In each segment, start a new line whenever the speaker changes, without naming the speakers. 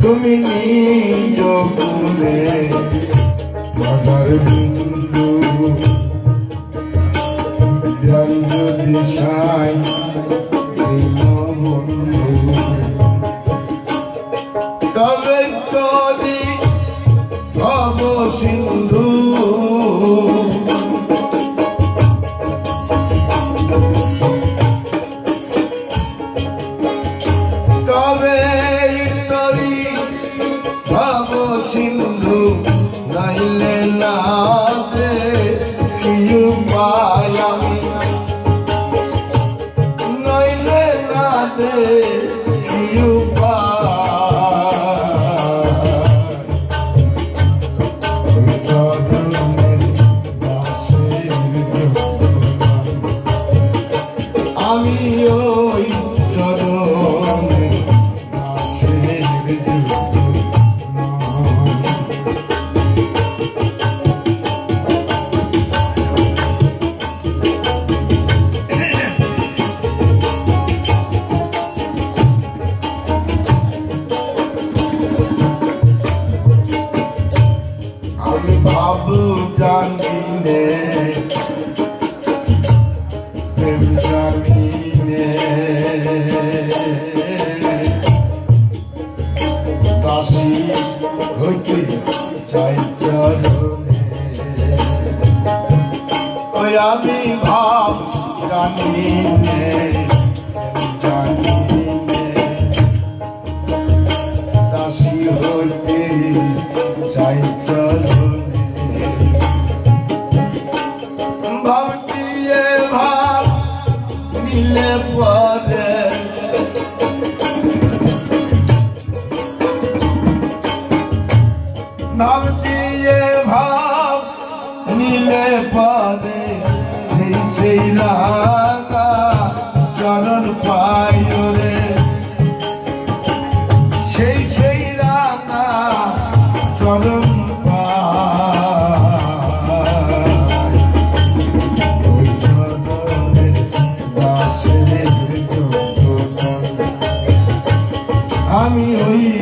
তুমি নিজ গুণে বাজার বিন্দু। দিশায় তবে তরি ভব সিন্ধু। তবে আমি ওই চরণে আমি ভাবু জানি হইতে চাই চরণে। ওই আমি ভাব জানি ভাব দিয়ে ভাব মিলে পদে, সেই সেই চরণ পায় রে সেই সেই চরণ। আমি ওই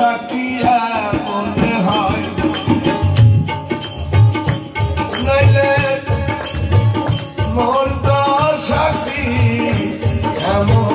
থাকিয়া মনে হয়। নাইলে মন তো সাথী এমন